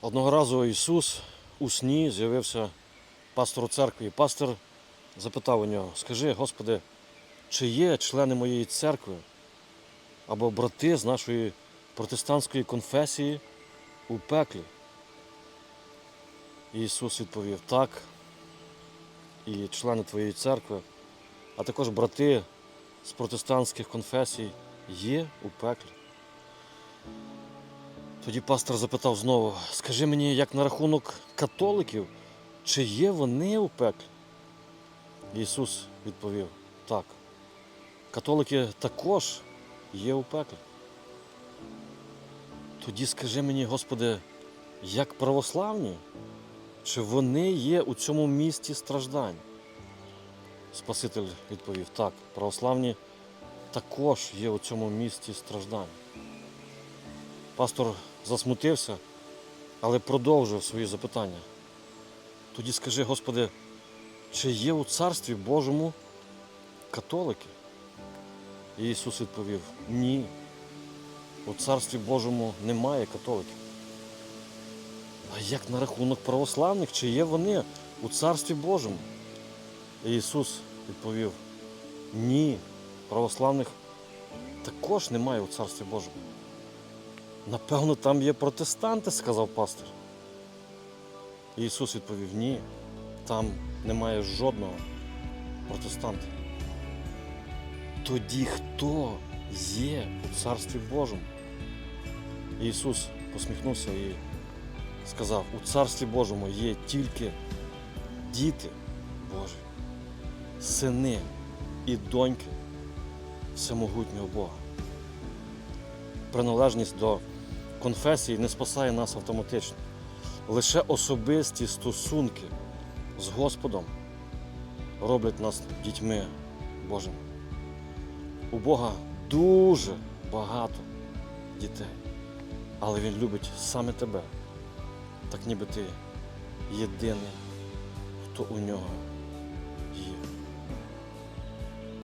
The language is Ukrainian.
Одного разу Ісус у сні з'явився пастору церкви. І пастор запитав у нього: Скажи, Господи, чи є члени моєї церкви або брати з нашої протестантської конфесії у пеклі? І Ісус відповів: Так, і члени твоєї церкви, а також брати з протестантських конфесій є у пеклі. Тоді пастор запитав знову: скажи мені, як на рахунок католиків, чи є вони у пеклі? Ісус відповів: так. Католики також є у пеклі. Тоді скажи мені, Господи, як православні, чи вони є у цьому місті страждань? Спаситель відповів: так, православні також є у цьому місті страждань. Пастор засмутився, але продовжив свої запитання. Тоді скажи, Господи, чи є у Царстві Божому католики? І Ісус відповів: Ні. У Царстві Божому немає католиків. А як на рахунок православних, чи є вони у Царстві Божому? І Ісус відповів: Ні, православних також немає у Царстві Божому. Напевно, там є протестанти, сказав пастор. І Ісус відповів: ні, там немає жодного протестанта. Тоді хто є у Царстві Божому? І Ісус посміхнувся і сказав: у Царстві Божому є тільки діти Божі, сини і доньки всемогутнього Бога. Приналежність до конфесії не спасає нас автоматично. Лише особисті стосунки з Господом роблять нас дітьми Божими. У Бога дуже багато дітей, але Він любить саме тебе, так ніби ти єдиний, хто у нього є.